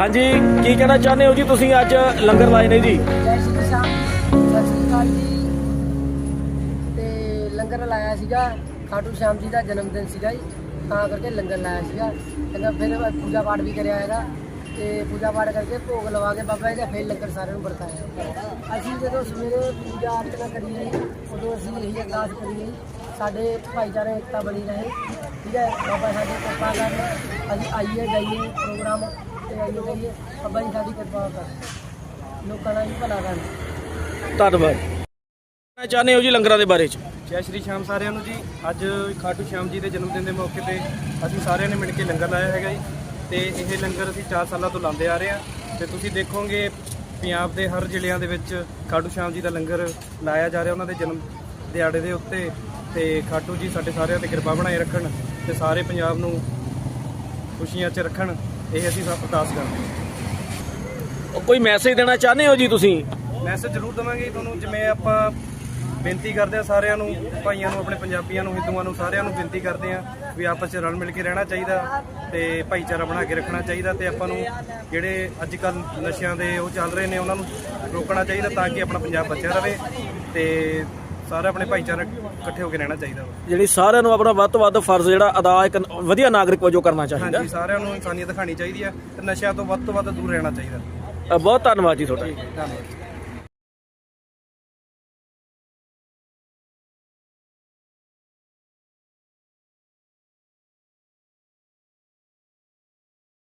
ਹਾਂਜੀ, ਕੀ ਕਹਿਣਾ ਚਾਹੁੰਦੇ ਹੋ ਜੀ ਤੁਸੀਂ ਅੱਜ ਲੰਗਰ ਲਾਏ ਨੇ ਜੀ? ਜੈ ਸ਼੍ਰੀ ਸ਼ਾਮ ਸਤਿ ਸ਼੍ਰੀ ਅਕਾਲ ਜੀ। ਤੇ ਲੰਗਰ ਲਾਇਆ ਸੀਗਾ, ਖਾਟੂ ਸ਼ਾਮ ਜੀ ਦਾ ਜਨਮ ਦਿਨ ਸੀਗਾ ਜੀ। ਤਾਂ ਕਰਕੇ ਲੰਗਰ ਲਾਇਆ ਸੀਗਾ। ਲੰਗਰ ਫਿਰ ਪੂਜਾ ਪਾਠ ਵੀ ਕਰਿਆ ਹੈਗਾ। ਤੇ ਪੂਜਾ ਪਾਠ ਕਰਕੇ ਭੋਗ ਲਵਾ ਕੇ ਬਾਬਾ ਜੀ ਦਾ ਫਿਰ ਲੰਗਰ ਸਾਰਿਆਂ ਨੂੰ ਵਰਤਾਇਆ। ਅਸੀਂ ਜਦੋਂ ਸਵੇਰੇ ਪੂਜਾ ਅਰਚਨਾ ਕਰੀ ਗਈ, ਉਦੋਂ ਅਸੀਂ ਇਹੀ ਅਰਦਾਸ ਕਰੀ ਗਈ, ਸਾਡੇ ਭਾਈਚਾਰੇ ਏਕਤਾ ਬਣੀ ਰਹੇ। ਠੀਕ ਹੈ, ਬਾਬਾ ਸਾਡੇ ਕਿਰਪਾ ਕਰਨ। ਅਸੀਂ ਆਈਏ, ਜਾਈਏ ਪ੍ਰੋਗਰਾਮ ਤੇ ਜੀ ਸਾਡੀ ਕਿਰਪਾ ਲੋਕਾਂ ਦਾ ਵੀ ਭਲਾ ਕਰਨ ਧੰਨਵਾਦ। ਕਹਿਣਾ ਚਾਹੁੰਦੇ ਹੋ ਜੀ ਲੰਗਰਾਂ ਦੇ ਬਾਰੇ ਚ। ਜੈ ਸ਼੍ਰੀ ਸ਼ਾਮ ਸਾਰਿਆਂ ਨੂੰ ਜੀ। ਅੱਜ ਖਾਟੂ ਸ਼ਾਮ ਜੀ ਦੇ ਜਨਮ ਦਿਨ ਦੇ ਮੌਕੇ ਤੇ ਅਸੀਂ ਸਾਰਿਆਂ ਨੇ ਮਿਲ ਕੇ ਲੰਗਰ ਲਾਇਆ ਹੈਗਾ ਜੀ। ਤੇ ਇਹ ਲੰਗਰ ਅਸੀਂ 4 ਸਾਲਾਂ ਤੋਂ ਲਾਉਂਦੇ ਆ ਰਹੇ ਹਾਂ। ਤੇ ਤੁਸੀਂ ਦੇਖੋਗੇ ਪੰਜਾਬ ਦੇ ਹਰ ਜ਼ਿਲ੍ਹਿਆਂ ਦੇ ਵਿੱਚ ਖਾਟੂ ਸ਼ਾਮ ਜੀ ਦਾ ਲੰਗਰ ਲਾਇਆ ਜਾ ਰਿਹਾ ਉਹਨਾਂ ਦੇ ਜਨਮ ਦਿਹਾੜੇ ਦੇ ਉੱਤੇ। ਤੇ ਖਾਟੂ ਜੀ ਸਾਡੇ ਸਾਰਿਆਂ ਤੇ ਕਿਰਪਾ ਬਣਾਏ ਰੱਖਣ ਤੇ ਸਾਰੇ ਪੰਜਾਬ ਨੂੰ ਖੁਸ਼ੀਆਂ 'ਚ ਰੱਖਣ। ਇਹ ਅਸੀਂ ਸਭ ਅਰਦਾਸ ਕਰਦੇ ਹਾਂ। ਕੋਈ ਮੈਸੇਜ ਦੇਣਾ ਚਾਹੁੰਦੇ ਹੋ ਜੀ ਤੁਸੀਂ? ਮੈਸੇਜ ਜ਼ਰੂਰ ਦਵਾਂਗੇ ਤੁਹਾਨੂੰ ਜਿਵੇਂ ਆਪਾਂ ਬੇਨਤੀ ਕਰਦੇ ਆ ਸਾਰਿਆਂ ਨੂੰ ਭਾਈਆਂ ਨੂੰ ਆਪਣੇ ਪੰਜਾਬੀਆਂ ਨੂੰ ਹਿੰਦੂਆਂ ਨੂੰ ਸਾਰਿਆਂ ਨੂੰ ਬੇਨਤੀ ਕਰਦੇ ਆ ਵੀ ਆਪਸ 'ਚ ਰਲ ਮਿਲ ਕੇ ਰਹਿਣਾ ਚਾਹੀਦਾ ਤੇ ਭਾਈਚਾਰਾ ਬਣਾ ਕੇ ਰੱਖਣਾ ਚਾਹੀਦਾ ਤੇ ਆਪਾਂ ਨੂੰ ਜਿਹੜੇ ਅੱਜ ਕੱਲ ਨਸ਼ਿਆਂ ਦੇ ਉਹ ਚੱਲ ਰਹੇ ਨੇ ਉਹਨਾਂ ਨੂੰ ਰੋਕਣਾ ਚਾਹੀਦਾ ਤਾਂ ਕਿ ਆਪਣਾ ਪੰਜਾਬ ਬਚਿਆ ਰਵੇ ਤੇ ਸਾਰਾ ਆਪਣੇ ਭਾਈਚਾਰਾ ਇਕੱਠੇ ਹੋ ਕੇ ਰਹਿਣਾ ਚਾਹੀਦਾ ਵਾ। ਜਿਹੜੀ ਸਾਰਿਆਂ ਨੂੰ ਆਪਣਾ ਵੱਧ ਤੋਂ ਵੱਧ ਫਰਜ਼ ਜਿਹੜਾ ਅਦਾ ਇੱਕ ਵਧੀਆ ਨਾਗਰਿਕ ਵਜੋਂ ਕਰਨਾ ਚਾਹੀਦਾ। ਹਾਂਜੀ ਸਾਰਿਆਂ ਨੂੰ ਇਨਸਾਨੀਅਤ ਦਿਖਾਣੀ ਚਾਹੀਦੀ ਆ ਤੇ ਨਸ਼ਿਆਂ ਤੋਂ ਵੱਧ ਤੋਂ ਵੱਧ ਦੂਰ ਰਹਿਣਾ ਚਾਹੀਦਾ। ਅ, ਬਹੁਤ ਧੰਨਵਾਦ ਜੀ ਤੁਹਾਡਾ। ਧੰਨਵਾਦ।